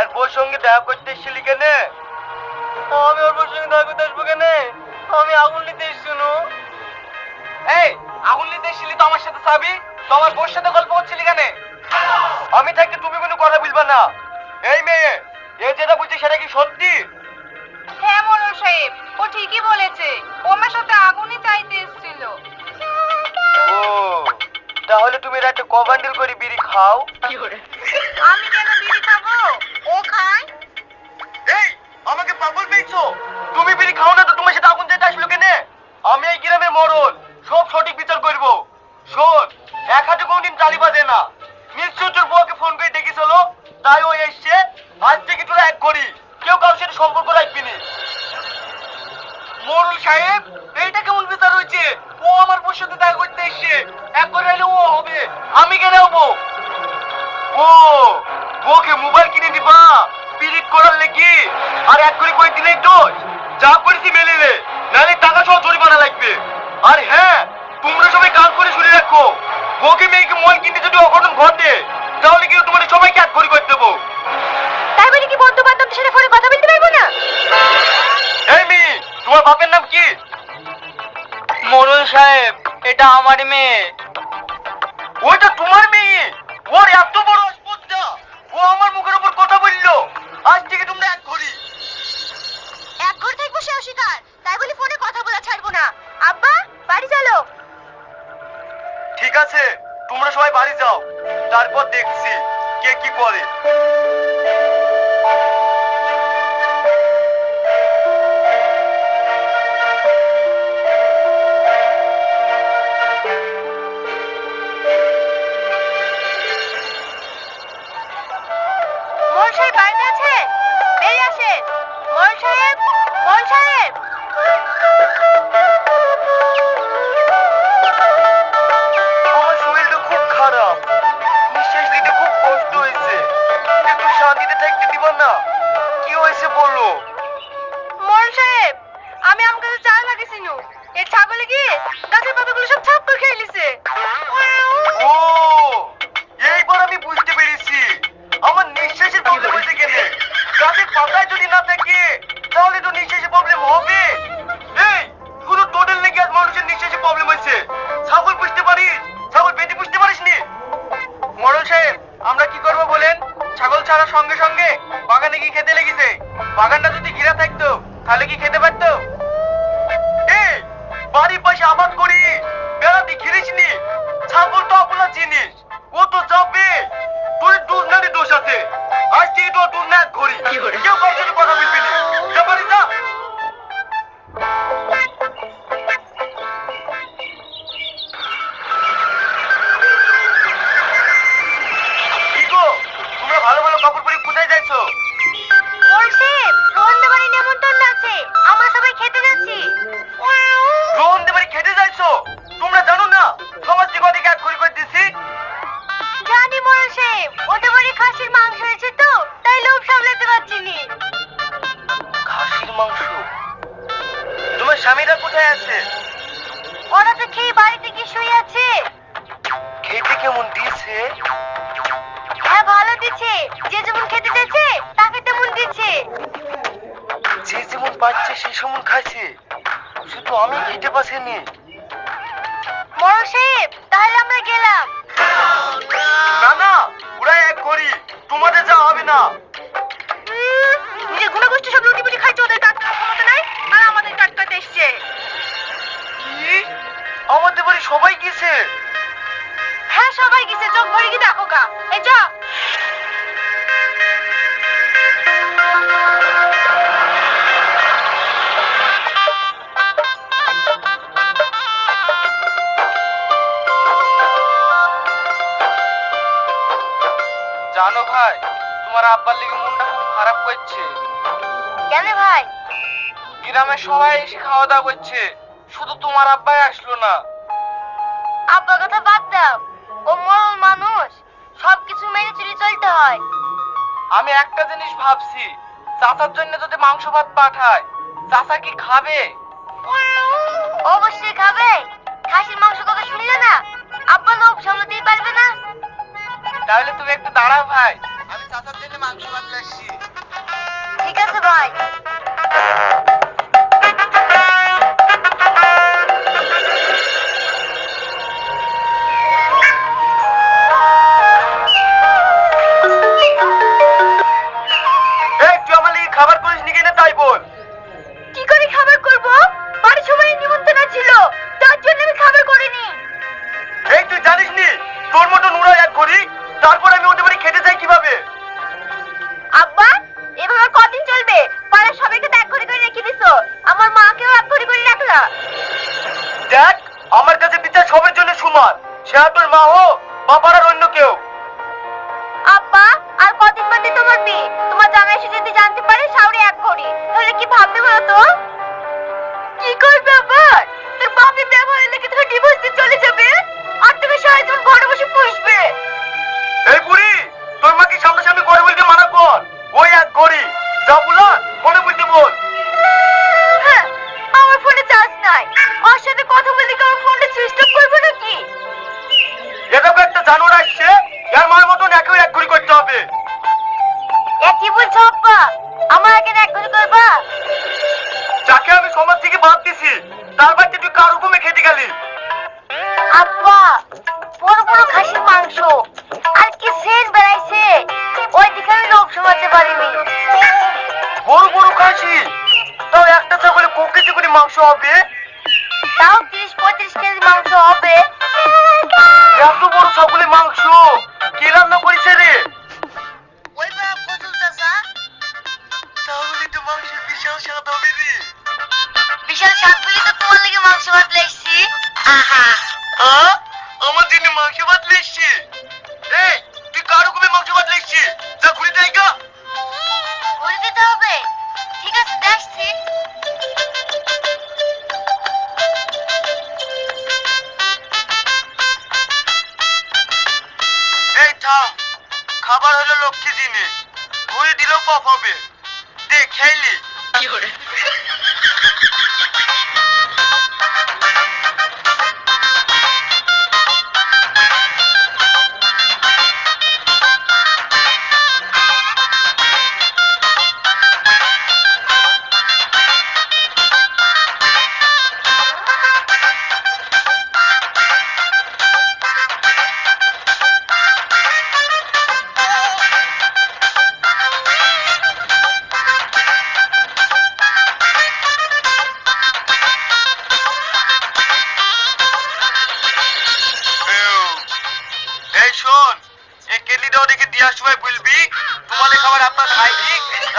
এর বউর সঙ্গে দেখা করতে এসেছিলি কেনে? আমি ওর বউর সঙ্গে দেখা করতে আসব কেনে? আমি আগুন নিতে এসেছিনু এই আগুন নিতে এসেছিলি তো আমার সাথে, সাবি? তো আমার বউর সাথে গল্প করছিলি কেনে? আমি থাকতে তুমি কোনো কথা বলবা না। এই মেয়ে, এ যেটা বলছে সেটা কি সত্যি? হ্যাঁ মোড়ল সাহেব, ও ঠিকই বলেছে। ও সাথে আগুনই চাইতে রাতে ক বান্ডিল করে বিড়ি খাও। আমি কেন বিড়ি খাব? ও খায়। এই আমাকে পাগল পেয়েছ? তুমি বিড়ি খাও না তো তোমার সাথে আগুন যেতে আসলো কেনে? আমি এই গ্রামের মরল সব সঠিক বিচার করব। শোন এক হাতে কোনদিন চালি বাজে না। নিশ্চয় তোর বউকে ফোন করে ডেকেছিল তাই ও এসছে আজ থেকে তোরা এক করি কেউ কারোর সাথে সম্পর্ক রাখবি না মরুল সাহেব এইটা কেমন বিচার হয়েছে ও আমার বউর সাথে দেখা করতে এসছে এক করে এলে ও হবে আমি কেন হব ও ওকে মোবাইল কিনে দিবা। পিরিত করার লেগে। আর এক করে কই দিলেই তো যা করেছি মেলে নে। নালে টাকা সহ জরিমানা লাগবে। আর হ্যাঁ তোমরা সবাই কাজ করে শুনে রাখো। ওকে মেয়েকে মোবাইল কিনতে যদি অঘটন ঘটে তাহলে কিন্তু তোমাদের সবাইকে এক করে করে দেবো। তাই বলে কি বন্ধু বান্ধবদের সাথে ফোনে কথা বলতে পারব না? এই মেয়ে তোমার বাপের নাম কি? মোরল সাহেব এটা আমার মেয়ে। ওইটা তোমার মেয়ে। ওর এত বড় অস্পর্ধা। ও আমার মুখের উপর কথা বলল। আজ থেকে তোমরা এক ঘড়ি। এক ঘর থাকব সে অস্বীকার তাই বলে ফোনে কথা বলা ছাড়বো না। আব্বা বাড়ি চলো। ঠিক আছে তোমরা সবাই বাড়ি যাও। তারপর দেখছি কে কি করে। শান্তিতে থাকতে দিবা না। কি হয়েছে বলো মোহন সাহেব আমি আম গাছে চা লাগিয়েছিল এই ছাগলে গিয়ে গাছের পাতাগুলো সব ছাপ করে খেয়ে নিছে। ও এইবার আমি বুঝতে পেরেছি। আমার নিঃশ্বাসের প্রবলেম হয়েছে কেন গাছের পাতায় যদি না থাকে তাহলে তো নিঃশ্বাসের প্রবলেম হবে। না ঘড়ি কেউ দিচ্ছে? যে যেমন খেতে চাইছে তাকে তেমন দিচ্ছে। যে যেমন পাচ্ছে সে সেমন খাচ্ছে। শুধু আমি খেতে পাচ্ছিনি মোহন সাহেব তাহলে আমরা গেলাম। না না ওরা এক করি। তোমাদের যা হবে না। উম, নিজের গুণগোষ্ঠী সব লুটি পুটি খাইছে ওদের কাজ ক্ষমতা নাই আর আমাদের কাজ এসছে। আমাদের বাড়ি সবাই গেছে? হ্যাঁ সবাই গেছে। চোখ ভরে কি দেখো গা। এই যা জানো ভাই তোমার আব্বার লিগে মনটা খুব খারাপ করছে। কেন ভাই? গ্রামের সবাই এসে খাওয়া দাওয়া করছে। শুধু তোমার আব্বাই আসলো না। আব্বার কথা বাদ দাও। ও মরল মানুষ। সবকিছু মেনে চলে চলতে হয়। আমি একটা জিনিস ভাবছি। চাচার জন্য যদি মাংস ভাত পাঠায় চাচা কি খাবে? অবশ্যই খাবে। খাসির মাংস কথা শুনলে না আব্বা লোভ সামলাতেই পারবে না। তাহলে তুমি একটু দাঁড়াও ভাই আমি চাচার জন্য মাংস ভাত আসছি ঠিক আছে ভাই। সে মা হোক বা পাড়ার অন্য কেউ। আব্বা, আর কদিন বাদে তোমার বিয়ে তোমার জামাই এসে যদি জানতে পারে, সাউরি এক করি তাহলে কি ভাববে বলো তো? থেকে তার বাড়িতে তুই কার হুকুমে খেতে গেলি? আব্বা বড় বড় খাসির মাংস। আর কি শেষ বেড়াইছে? ওই দিকে আমি লোভ সামলাতে পারিনি। বড় বড় খাসি? তাও একটা ছাগলে কো কেজি করে মাংস হবে? তাও তিরিশ পঁয়ত্রিশ কেজি মাংস হবে। এত বড় ছাগলের মাংস? হবে দে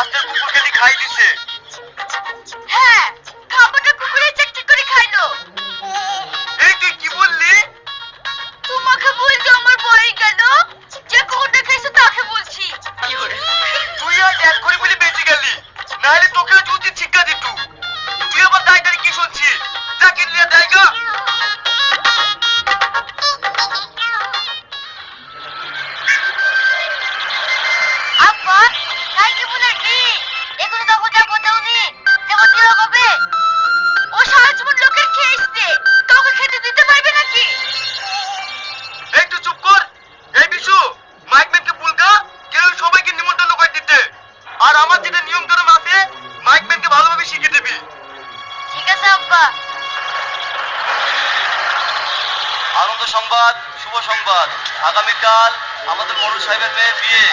রাস্তার কুকুরকে খাই দিছে। আগামীকাল আমাদের মরুল সাহেবের মেয়ের বিয়ে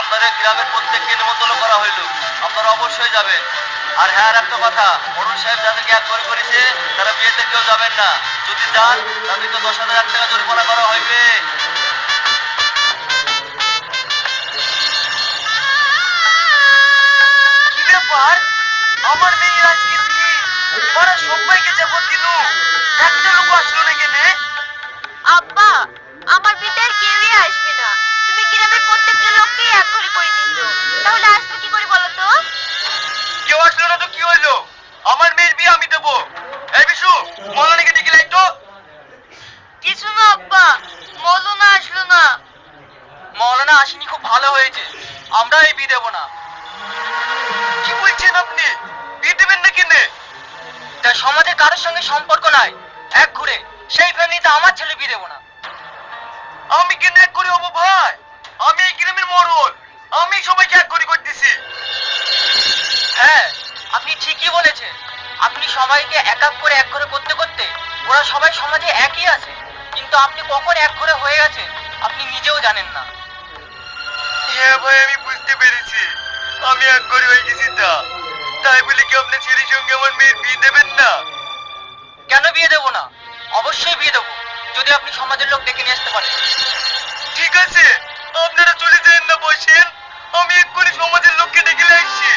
আপনাদের গ্রামের প্রত্যেককে নিমন্ত্রণ করা হইল। আপনারা অবশ্যই যাবেন। আর হ্যাঁ আর একটা কথা মরুল সাহেব যাদেরকে এক করে করেছে তারা বিয়েতে কেউ যাবেন না। যদি যান তাদেরকে দশ হাজার টাকা জরিমানা করা হইবে। ব্যাপার? আমার মেয়ের আজকে বিয়ে। ওরা সবাইকে যাব দিল একটা লোক আসলো না কেনে আব্বা আমার বিদায় কেউই আসবে না। তুমি গ্রামের প্রত্যেকটা লোককে এক করে করে দিচ্ছ তাহলে আসবে কি করে বলো তো? কেউ আসলো না তো কি হইল? আমার মেয়ের বিয়ে আমি দেবো। এই বিশু মলানিকে ডেকে লাই তো কিছু না আব্বা। মৌলানা আসলো না। মৌলানা আসেনি খুব ভালো হয়েছে। আমরা এই বিয়ে দেবো না। কি বলছেন আপনি? বিয়ে দেবেন না কেনে? তা সমাজে কারোর সঙ্গে সম্পর্ক নাই। এক ঘুরে। সেই ফ্যামিলিতে আমার ছেলে বিয়ে দেবো না। আমি কেন এক করে হব ভাই? আমি এই গ্রামের মরল আমি সবাইকে এক করে করতেছি হ্যাঁ আপনি ঠিকই বলেছেন। আপনি সবাইকে এক এক করে এক করে করতে করতে ওরা সবাই সমাজে একই আছে। কিন্তু আপনি কখন এক করে হয়ে গেছেন আপনি নিজেও জানেন না। হ্যাঁ ভাই আমি বুঝতে পেরেছি। আমি এক করে হয়ে গেছি তা। তাই বলে কি আপনার ছেলের সঙ্গে আমার মেয়ের বিয়ে দেবেন না? কেন বিয়ে দেবো না? অবশ্যই বিয়ে দেবো। যদি আপনি সমাজের লোক ডেকে নিয়ে আসতে পারেন। ঠিক আছে, আপনারা চলে যান না বসেন আমি এক্ষুনি সমাজের লোককে ডেকে নিয়ে আসছি।